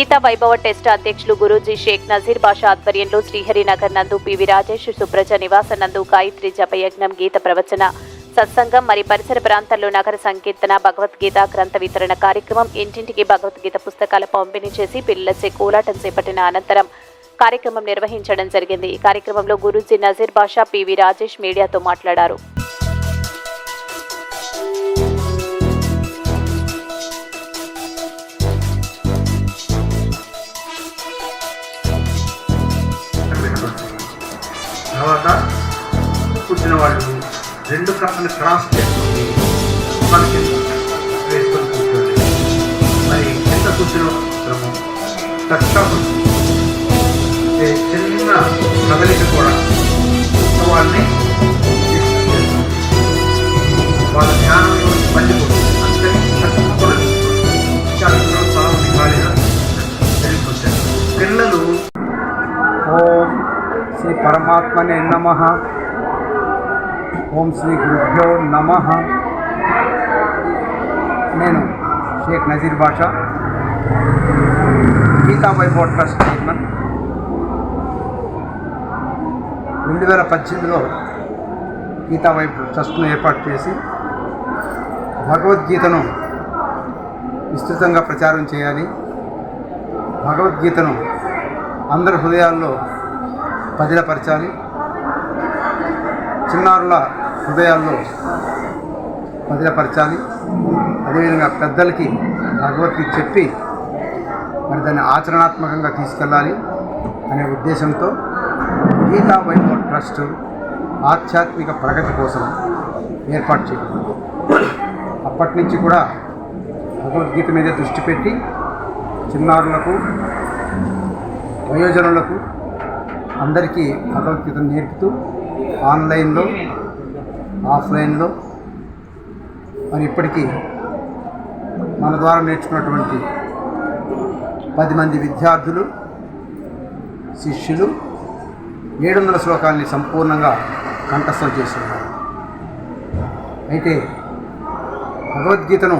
గీతా వైభవ test అధ్యక్షులు గురూజీ షేక్ నజీర్ బాషా ఆధ్వర్యంలో శ్రీహరినగర్ నందు పివి రాజేష్ సుప్రజ నివాస నందు గాయత్రి జపయజ్ఞం గీత ప్రవచన సత్సంగం మరి పరిసర ప్రాంతాల్లో నగర సంకీర్తన భగవద్గీత గ్రంథ వితరణ కార్యక్రమం ఇంటింటికి భగవద్గీత పుస్తకాల పంపిణీ చేసి పిల్లలచే కోలాటం చేపట్టిన అనంతరం కార్యక్రమం నిర్వహించడం జరిగింది. ఈ కార్యక్రమంలో గురూజీ నజీర్ బాషా పివి రాజేష్ మీడియాతో మాట్లాడారు. తర్వాత పుట్టిన వాళ్ళు రెండు కప్పలు క్రాస్ చేసుకుని మనకి వేసుకొని కూర్చోండి. మరి కింద కూర్చున్న క్రమం? తక్షణం చిన్న కదలిక కూడా వాళ్ళని వాళ్ళ ధ్యానంలో పరమాత్మనే నమ ఓం శ్రీ గురుభ్యో నమ నేను షేక్ నజీర్ బాషా గీతా వైభవ్ ట్రస్ట్ చైర్మన్. రెండు వేల పద్దెనిమిదిలో గీతా ట్రస్ట్ను ఏర్పాటు చేసి భగవద్గీతను విస్తృతంగా ప్రచారం చేయాలి. భగవద్గీతను అందరి హృదయాల్లో పదిలపరచాలి చిన్నారుల హృదయాల్లో పదిలపరచాలి అదేవిధంగా పెద్దలకి భగవద్గీత చెప్పి మరి దాన్ని ఆచరణాత్మకంగా తీసుకెళ్ళాలి అనే ఉద్దేశంతో గీతా వైభవ్ ట్రస్ట్ ఆధ్యాత్మిక ప్రగతి కోసం ఏర్పాటు చేయడం. అప్పటి నుంచి కూడా భగవద్గీత మీద దృష్టి పెట్టి చిన్నారులకు వయోజనులకు అందరికీ భగవద్గీత నేర్పుతూ ఆన్లైన్లో ఆఫ్లైన్లో మరి ఇప్పటికీ మన ద్వారా నేర్చుకున్నటువంటి పది మంది విద్యార్థులు శిష్యులు ఏడు వందల శ్లోకాల్ని సంపూర్ణంగా కంఠస్థం చేస్తున్నారు అయితే భగవద్గీతను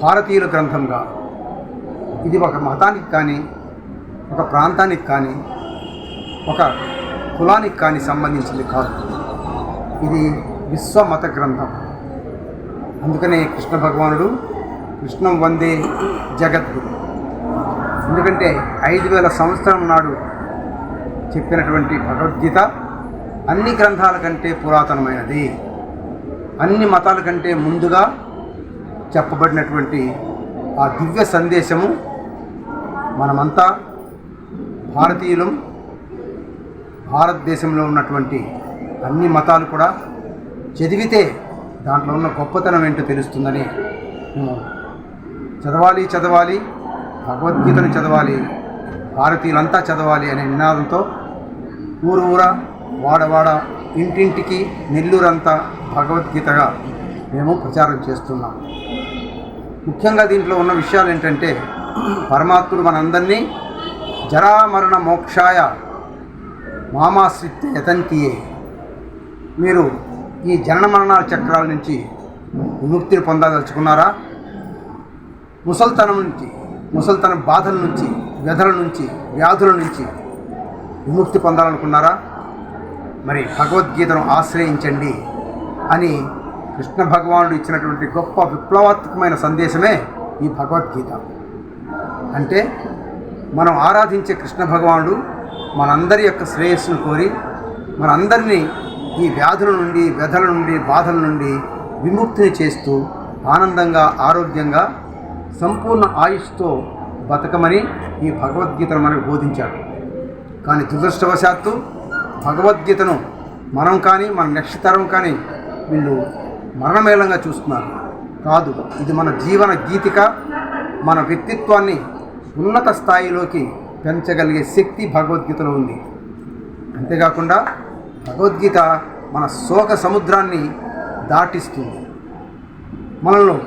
భారతీయుల గ్రంథంగా ఇది ఒక మతానికి కానీ ఒక ప్రాంతానికి కానీ ఒక కులానికి కానీ సంబంధించింది కాదు. ఇది విశ్వమత గ్రంథం. అందుకనే కృష్ణ భగవానుడు కృష్ణం వందే జగద్గురు. ఎందుకంటే ఐదు వేల సంవత్సరం నాడు చెప్పినటువంటి భగవద్గీత అన్ని గ్రంథాల కంటే పురాతనమైనది. అన్ని మతాల కంటే ముందుగా చెప్పబడినటువంటి ఆ దివ్య సందేశము మనమంతా భారతీయులం భారతదేశంలో ఉన్నటువంటి అన్ని మతాలు కూడా చదివితే దాంట్లో ఉన్న గొప్పతనం ఏంటో తెలుస్తుందని మేము చదవాలి చదవాలి భగవద్గీతను చదవాలి భారతీయులంతా చదవాలి అనే నినాదంతో ఊరు ఊర వాడవాడ ఇంటింటికి నెల్లూరంతా భగవద్గీతగా మేము ప్రచారం చేస్తున్నాం. ముఖ్యంగా దీంట్లో ఉన్న విషయాలు ఏంటంటే పరమాత్ముడు మనందరినీ జరామరణ మోక్షాయ మామాశ్రిత్య యతంతియే. మీరు ఈ జనన మరణాల చక్రాల నుంచి విముక్తిని పొందదలుచుకున్నారా? ముసల్తనం నుంచి ముసల్తనం బాధల నుంచి వ్యధల నుంచి వ్యాధుల నుంచి విముక్తి పొందాలనుకున్నారా? మరి భగవద్గీతను ఆశ్రయించండి అని కృష్ణ భగవానుడు ఇచ్చినటువంటి గొప్ప విప్లవాత్మకమైన సందేశమే ఈ భగవద్గీత. అంటే మనం ఆరాధించే కృష్ణ భగవానుడు మనందరి యొక్క శ్రేయస్సును కోరి మనందరినీ ఈ వ్యాధుల నుండి వ్యధల నుండి బాధల నుండి విముక్తిని చేస్తూ ఆనందంగా ఆరోగ్యంగా సంపూర్ణ ఆయుష్తో బతకమని ఈ భగవద్గీతను మనకు బోధించాడు. కానీ దురదృష్టవశాత్తు భగవద్గీతను మనం కానీ మన నెక్స్ట్ తరం కానీ వీళ్ళు మరణమేళంగా చూస్తున్నారు. కాదు ఇది మన జీవన గీతిక మన వ్యక్తిత్వాన్ని ఉన్నత స్థాయిలోకి పెంచగలిగే శక్తి భగవద్గీతలో ఉంది. అంతేకాకుండా భగవద్గీత మన శోక సముద్రాన్ని దాటిస్తుంది. మనల్ని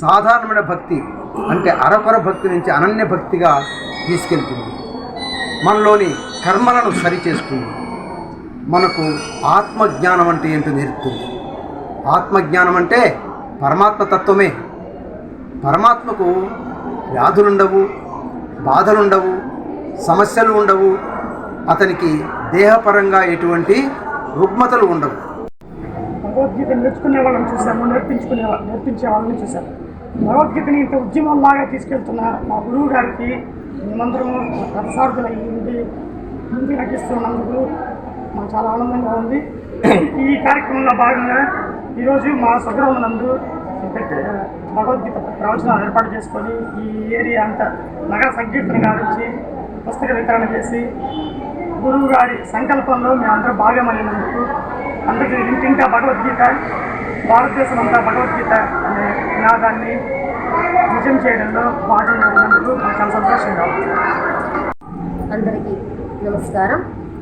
సాధారణమైన భక్తి అంటే అరకొర భక్తి నుంచి అనన్య భక్తిగా తీసుకెళ్తుంది. మనలోని కర్మలను సరిచేస్తుంది. మనకు ఆత్మజ్ఞానం అంటే ఏంటో నేర్పుతుంది. ఆత్మజ్ఞానం అంటే పరమాత్మ తత్వమే. పరమాత్మకు వ్యాధులుండవు బాధలుండవు సమస్యలు ఉండవు అతనికి దేహపరంగా ఎటువంటి రుగ్మతలు ఉండవు. భగవద్గీత నేర్చుకునే వాళ్ళని చూసాము నేర్పించుకునే నేర్పించే వాళ్ళని చూసాము భగవద్గీతని ఇంత ఉద్యమంలాగా తీసుకెళ్తున్న మా గురువు గారికి మేమందరం రథసార్థులు అయ్యింది ముందు నటిస్తున్నందుకు మాకు చాలా ఆనందంగా ఉంది. ఈ కార్యక్రమంలో భాగంగా ఈరోజు మా స్వగ్రహం నందు భగవద్గీత ప్రవచనాలు ఏర్పాటు చేసుకొని ఈ ఏరియా అంతా నగర సంకీర్తన గారించి పుస్తక వితరణ చేసి గురువు గారి సంకల్పంలో మేమందరం భాగమైనందుకు అందరికీ ఇంటింటా భగవద్గీత భారతదేశం అంతా భగవద్గీత అనే నినాదాన్ని నిజం చేయడంలో భాగంగా ఉన్నందుకు చాలా సంతోషంగా అందరికీ నమస్కారం.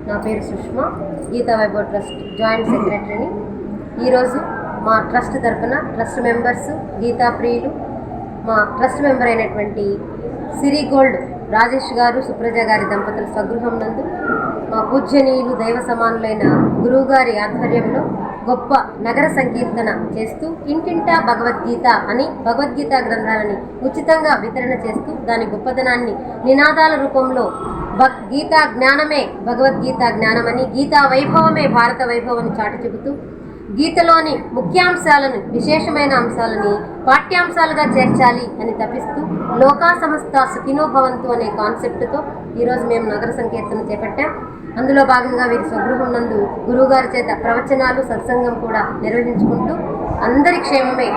నా పేరు సుష్మా. గీతా వైభవ్ ట్రస్ట్ జాయింట్ సెక్రటరీని. ఈరోజు మా ట్రస్ట్ తరపున ట్రస్ట్ మెంబర్స్ గీతా ప్రియులు మా ట్రస్ట్ మెంబర్ అయినటువంటి సిరి గోల్డ్ రాజేష్ గారు సుప్రజ గారి దంపతుల స్వగృహం నందు మా పూజ్యనీయులు దైవ సమానులైన గురువుగారి ఆధ్వర్యంలో గొప్ప నగర సంకీర్తన చేస్తూ ఇంటింటా భగవద్గీత అని భగవద్గీత గ్రంథాలని ఉచితంగా వితరణ చేస్తూ దాని గొప్పదనాన్ని నినాదాల రూపంలో భగ్ గీతా జ్ఞానమే భగవద్గీత జ్ఞానమని గీతా వైభవమే భారత వైభవం చాటి చెబుతూ గీతలోని ముఖ్యాంశాలను విశేషమైన అంశాలని పాఠ్యాంశాలుగా చేర్చాలి అని తపిస్తూ లోకా సంస్థ సుఖినోభవంతు అనే కాన్సెప్ట్తో ఈరోజు మేము నగర సంకీర్తన చేపట్టాం. అందులో భాగంగా వీరి స్వగృహం నందు గురువుగారి చేత ప్రవచనాలు సత్సంగం కూడా నిర్వహించుకుంటూ అందరి క్షేమమే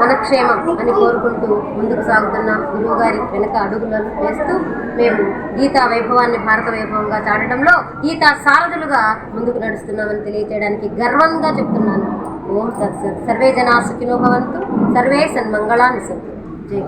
మన క్షేమం అని కోరుకుంటూ ముందుకు సాగుతున్న గురువుగారి వెనక అడుగులను వేస్తూ మేము గీతా వైభవాన్ని భారత వైభవంగా చాటడంలో గీతా సారథులుగా ముందుకు నడుస్తున్నామని తెలియజేయడానికి గర్వంగా చెప్తున్నాను. ఓం తత్సత్ సర్వే జనా సుఖినోభవంతు సర్వే సన్మంగళాన్ని సంతు జై